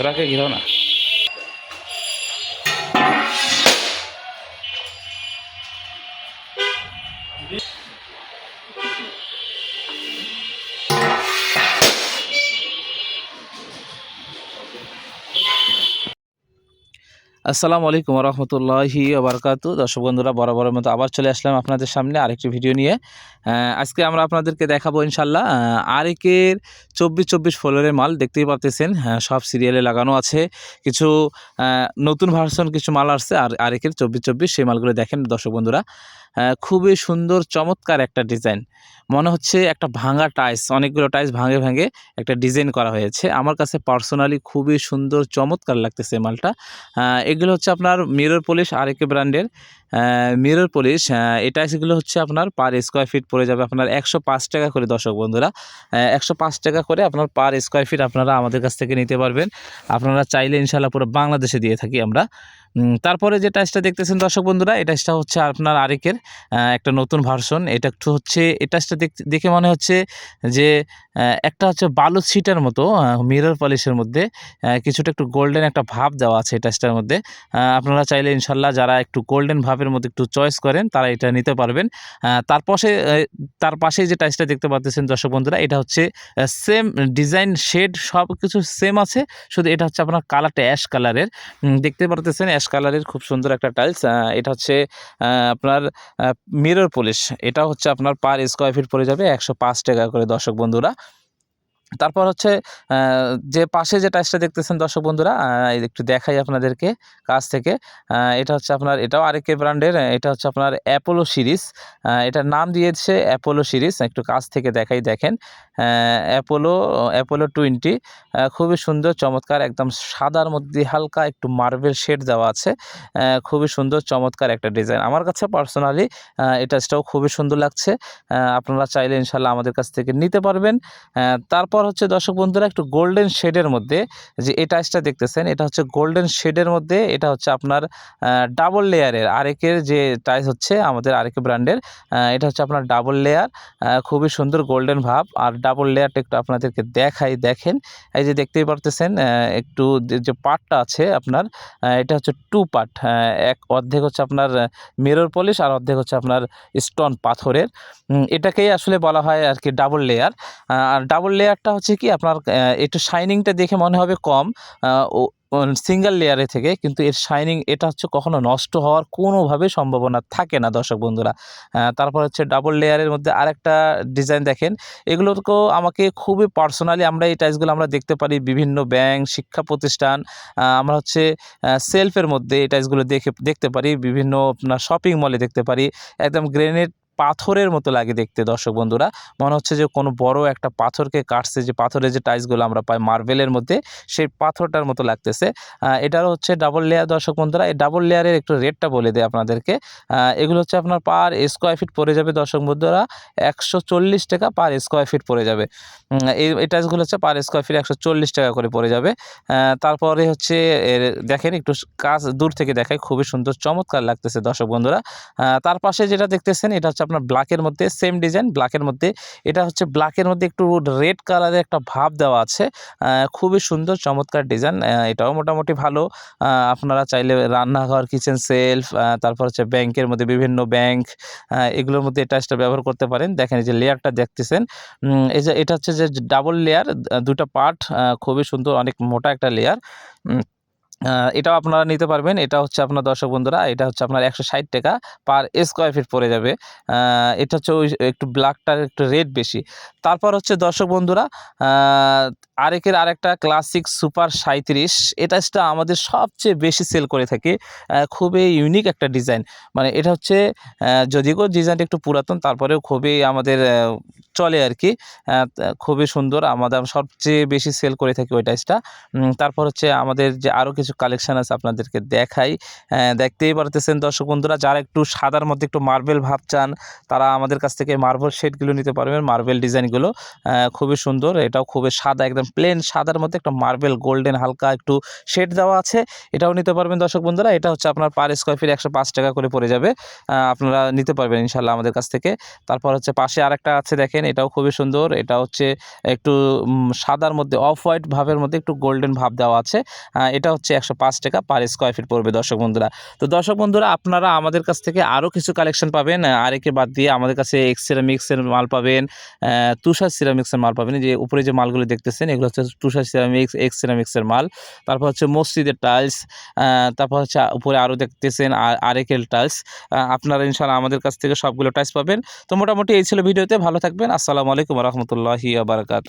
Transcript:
Será que aqui não? আসসালামু আলাইকুম রহমতুল্লাহি আবরকাতু দর্শক বন্ধুরা বরাবরের মতো আবার চলে আসলাম আপনাদের সামনে আরেকটি ভিডিও নিয়ে। আজকে আমরা আপনাদেরকে দেখাবো ইনশাল্লাহ আরেকের চব্বিশ চব্বিশ ফ্লোরের মাল দেখতেই পারতেছেন হ্যাঁ, সব সিরিয়ালে লাগানো আছে। কিছু নতুন ভার্সন কিছু মাল আসছে আর আরেকের চব্বিশ চব্বিশ সেই মালগুলো দেখেন দর্শক বন্ধুরা। খুবই সুন্দর চমৎকার একটা ডিজাইন। মনে হচ্ছে একটা ভাঙা টাইস অনেকগুলো টাইস ভাঙে ভাঙে একটা ডিজাইন করা হয়েছে। আমার কাছে পার্সোনালি খুবই সুন্দর চমৎকার লাগতেছে মালটা। এগুলো হচ্ছে আপনার মিরর পলিশ আর একটি ব্র্যান্ডের মিরর পলিশ এটা এগুলো হচ্ছে আপনার পার স্কোয়ার ফিট পড়ে যাবে আপনার একশো পাঁচ টাকা করে দর্শক বন্ধুরা। একশো পাঁচ টাকা করে আপনার পার স্কোয়ার ফিট আপনারা আমাদের কাছ থেকে নিতে পারবেন। আপনারা চাইলে ইনশাল্লাহ পুরো বাংলাদেশে দিয়ে থাকি আমরা। তারপরে যে টাইসটা দেখতেছেন দর্শক বন্ধুরা, এই টাইসটা হচ্ছে আপনার আরেকের একটা নতুন ভার্সন এটা একটু হচ্ছে, এই টাইসটা দেখ- মনে হচ্ছে যে একটা হচ্ছে বালু ছিটার মতো মিরর পলিশের মধ্যে কিছুটা একটু গোল্ডেন একটা ভাব দেওয়া আছে এই টাইসটার মধ্যে। আপনারা চাইলে ইনশাল্লাহ যারা একটু গোল্ডেন ভাবের মধ্যে একটু চয়েস করেন, তারা এটা নিতে পারবেন। তার পাশে তার পাশেই যে টাইসটা দেখতে পাচ্ছেন দর্শক বন্ধুরা, এটা হচ্ছে সেম ডিজাইন শেড সব কিছু সেম আছে, শুধু এটা হচ্ছে আপনার কালারটা অ্যাশ কালারের দেখতে পারতেছেন অ্যাশ কালারের খুব সুন্দর একটা টাইলস। এটা হচ্ছে আপনার মিরর পুলিশ এটা হচ্ছে আপনার পার স্কোয়ার ফিট পড়ে যাবে একশো পাঁচ টাকা করে দর্শক বন্ধুরা। তারপর হচ্ছে যে পাশে যে টাইসটা দেখতেছেন দর্শক বন্ধুরা একটু দেখাই আপনাদেরকে কাছ থেকে। এটা হচ্ছে আপনার এটাও আরেকে ব্র্যান্ডের এটা হচ্ছে আপনার অ্যাপোলো সিরিজ এটার নাম দিয়েছে অ্যাপোলো সিরিজ একটু কাছ থেকে দেখাই দেখেন। অ্যাপোলো অ্যাপোলো টোয়েন্টি খুবই সুন্দর চমৎকার একদম সাদার মধ্যে হালকা একটু মার্বেল শেড দেওয়া আছে। খুবই সুন্দর চমৎকার একটা ডিজাইন আমার কাছে পার্সোনালি টাচটাও খুবই সুন্দর লাগছে। আপনারা চাইলে ইনশাল্লাহ আমাদের কাছ থেকে নিতে পারবেন। আহ, তারপর হচ্ছে দর্শক বন্ধুরা একটু গোল্ডেন শেডের মধ্যে যে এই টাইসটা দেখতেছেন, এটা হচ্ছে গোল্ডেন শেডের মধ্যে, এটা হচ্ছে আপনার ডাবল লেয়ারের আরেকের যে টাইস হচ্ছে আমাদের আরেকে ব্র্যান্ডের এটা হচ্ছে আপনার ডাবল লেয়ার খুবই সুন্দর গোল্ডেন ভাব। আর ডাবল লেয়ারটা একটু আপনাদেরকে দেখাই, দেখেন। এই যে দেখতেই পারতেছেন একটু যে পার্টটা আছে আপনার এটা হচ্ছে টু পার্ট এক অর্ধেক হচ্ছে আপনার মিরর পলিশ আর অর্ধেক হচ্ছে আপনার স্টোন পাথরের। এটাকেই আসলে বলা হয় আর কি ডাবল লেয়ার আর ডাবল লেয়ারটা হচ্ছে কি, আপনার একটু শাইনিংটা দেখে মনে হবে কম সিঙ্গেল লেয়ারে থেকে, কিন্তু এর শাইনিং এটা হচ্ছে কখনো নষ্ট হওয়ার কোনোভাবে সম্ভাবনা থাকে না, দর্শক বন্ধুরা। তারপর হচ্ছে ডাবল লেয়ারের মধ্যে আরেকটা ডিজাইন দেখেন। এগুলোকেও আমাকে খুবই পার্সোনালি আমরা এই টাইসগুলো আমরা দেখতে পারি বিভিন্ন ব্যাংক শিক্ষা প্রতিষ্ঠান আমরা হচ্ছে সেলফের মধ্যে এই টাইসগুলো দেখে, দেখতে পারি। বিভিন্ন আপনার শপিং মলে দেখতে পারি। একদম গ্রেনেড পাথরের মতো লাগে দেখতে দর্শক বন্ধুরা। মনে হচ্ছে যে কোনো বড় একটা পাথরকে কাটছে যে পাথরের যে টাইসগুলো আমরা পাই মার্বেলের মধ্যে সেই পাথরটার মতো লাগতেছে। আহ, এটারও হচ্ছে ডাবল লেয়ার দর্শক বন্ধুরা। এই ডাবল লেয়ারের একটু রেটটা বলে দেয় আপনাদেরকে। এগুলো হচ্ছে আপনার পার স্কোয়ার ফিট পড়ে যাবে দর্শক বন্ধুরা। একশো চল্লিশ টাকা পার স্কোয়ার ফিট পড়ে যাবে। এই টাইসগুলো হচ্ছে পার স্কোয়ার ফিট একশো চল্লিশ টাকা করে পড়ে যাবে। তারপরে হচ্ছে দেখেন একটু কাজ দূর থেকে দেখায় খুবই সুন্দর চমৎকার লাগতেছে দর্শক বন্ধুরা। তার পাশে যেটা দেখতেছেন এটা হচ্ছে আপনার ব্ল্যাকের মধ্যে সেম ডিজাইন ব্ল্যাকের মধ্যে। এটা হচ্ছে ব্ল্যাকের মধ্যে একটু রেড কালারের একটা ভাব দেওয়া আছে। খুবই সুন্দর, চমৎকার ডিজাইন এটাও মোটামুটি ভালো। আপনারা চাইলে রান্নাঘর কিচেন সেলফ তারপর হচ্ছে ব্যাংকের মধ্যে বিভিন্ন ব্যাংক এগুলোর মধ্যে এটা ব্যবহার করতে পারেন। দেখেন এই যে লেয়ারটা দেখতেছেন। এই যে এটা হচ্ছে যে ডাবল লেয়ার দুটা পার্ট খুবই সুন্দর, অনেক মোটা একটা লেয়ার এটাও আপনারা নিতে পারবেন। এটা হচ্ছে আপনার দর্শক বন্ধুরা, এটা হচ্ছে আপনার একশো ষাট টাকা পার স্কোয়ার ফিট পড়ে যাবে। এটা হচ্ছে ওই একটু ব্ল্যাকটার একটু রেট বেশি। তারপর হচ্ছে দর্শক বন্ধুরা আরেকের আরেকটা ক্লাসিক সুপার সাঁত্রিশ এটা আমাদের সবচেয়ে বেশি সেল করে থাকে। খুবই ইউনিক একটা ডিজাইন মানে এটা হচ্ছে যদিও ডিজাইনটা একটু পুরাতন, তারপরেও খুবই আমাদের চলে আর কি খুবই সুন্দর। আমাদের সবচেয়ে বেশি সেল করে থাকি ওই টাইসটা তারপর হচ্ছে আমাদের যে আরও কিছু কিছু কালেকশন আছে আপনাদেরকে দেখাই। দেখতেই পারতেছেন দর্শক বন্ধুরা, যারা একটু সাদার মধ্যে একটু মার্বেল ভাব চান, তারা আমাদের কাছ থেকে মার্বেল শেডগুলো নিতে পারবেন মার্বেল ডিজাইনগুলো খুবই সুন্দর, এটাও খুবই সাদা, একদম প্লেন সাদার মধ্যে একটা মার্বেল গোল্ডেন হালকা একটু শেড দেওয়া আছে, এটাও নিতে পারবেন দর্শক বন্ধুরা, এটা হচ্ছে আপনার পার স্কোয়ার ফিট একশো পাঁচ টাকা করে পড়ে যাবে। আপনারা নিতে পারবেন ইনশাল্লাহ আমাদের কাছ থেকে। তারপর হচ্ছে পাশে আরেকটা আছে দেখেন, এটাও খুবই সুন্দর, এটা হচ্ছে একটু সাদার মধ্যে অফ হোয়াইট ভাবের মধ্যে একটু গোল্ডেন ভাব দেওয়া আছে। এটা হচ্ছে একশো পাঁচ টাকা পার স্কোয়ার ফিট পড়বে দর্শক বন্ধুরা। তো দর্শক বন্ধুরা, আপনারা আমাদের কাছ থেকে আরও কিছু কালেকশন পাবেন আরেকে বাদ দিয়ে আমাদের কাছে এক্স সিরামিক্সের মাল পাবেন তুষার সিরামিক্সের মাল পাবেন। যে উপরে যে মালগুলো দেখতেছেন, এগুলো হচ্ছে তুষার সিরামিক্স এক্স সিরামিক্সের মাল। তারপর হচ্ছে মসজিদের টাইলস তারপর হচ্ছে উপরে আরও দেখতেছেন আরেকেল টাইলস আপনারা ইনশাল্লাহ আমাদের কাছ থেকে সবগুলো টাইলস পাবেন। তো মোটামুটি এই ছিল ভিডিওতে, ভালো থাকবেন। আসসালামু আলাইকুম রহমতুল্লাহি আবরকাত